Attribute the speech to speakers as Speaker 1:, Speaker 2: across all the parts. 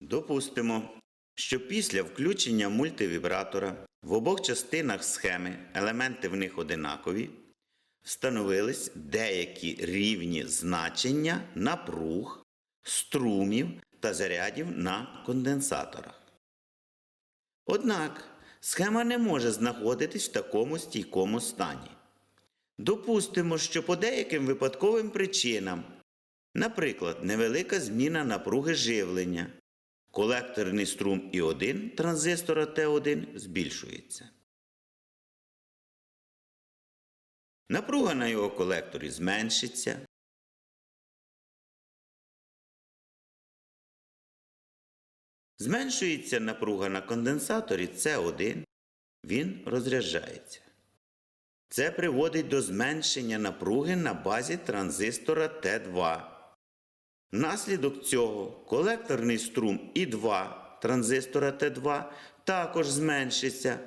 Speaker 1: Допустимо, що після включення мультивібратора в обох частинах схеми елементи в них одинакові, встановились деякі рівні значення напруг, струмів та зарядів на конденсаторах. Однак схема не може знаходитись в такому стійкому стані. Допустимо, що по деяким випадковим причинам, наприклад, невелика зміна напруги живлення, колекторний струм І1 транзистора Т1 збільшується. Напруга на його колекторі зменшиться. Зменшується напруга на конденсаторі С1, він розряджається. Це приводить до зменшення напруги на базі транзистора Т2. Внаслідок цього колекторний струм І2 транзистора Т2 також зменшиться,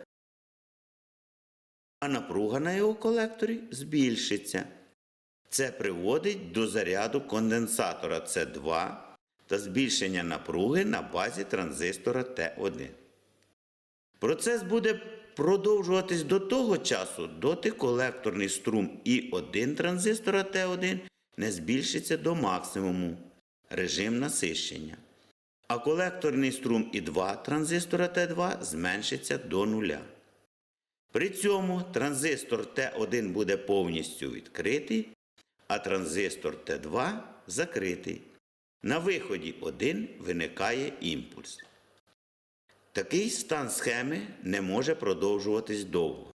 Speaker 1: а напруга на його колекторі збільшиться. Це приводить до заряду конденсатора С2 та збільшення напруги на базі транзистора Т1. Процес буде продовжуватись до того часу, доти колекторний струм І1 транзистора Т1 не збільшиться до максимуму режим насищення. А колекторний струм І2 транзистора Т2 зменшиться до нуля. При цьому транзистор Т1 буде повністю відкритий, а транзистор Т2 закритий. На виході 1 виникає імпульс. Такий стан схеми не може продовжуватись довго.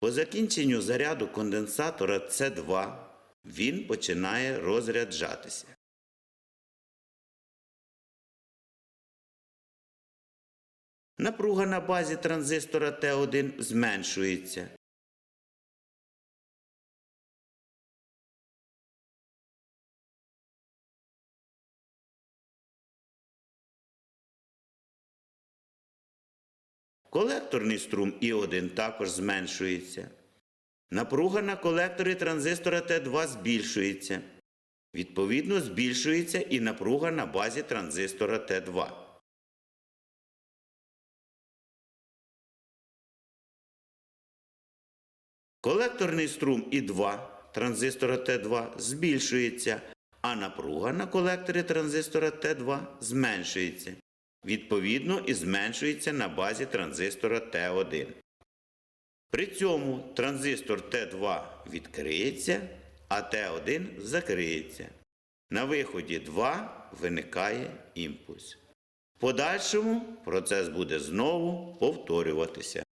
Speaker 1: По закінченню заряду конденсатора С2 він починає розряджатися. Напруга на базі транзистора Т1 зменшується. Колекторний струм І1 також зменшується. Напруга на колекторі транзистора Т2 збільшується. Відповідно, збільшується і напруга на базі транзистора Т2. Колекторний струм І2 транзистора Т2 збільшується, а напруга на колекторі транзистора Т2 зменшується. Відповідно, і зменшується на базі транзистора Т1. При цьому транзистор Т2 відкриється, а Т1 закриється. На виході 2 виникає імпульс. В подальшому процес буде знову повторюватися.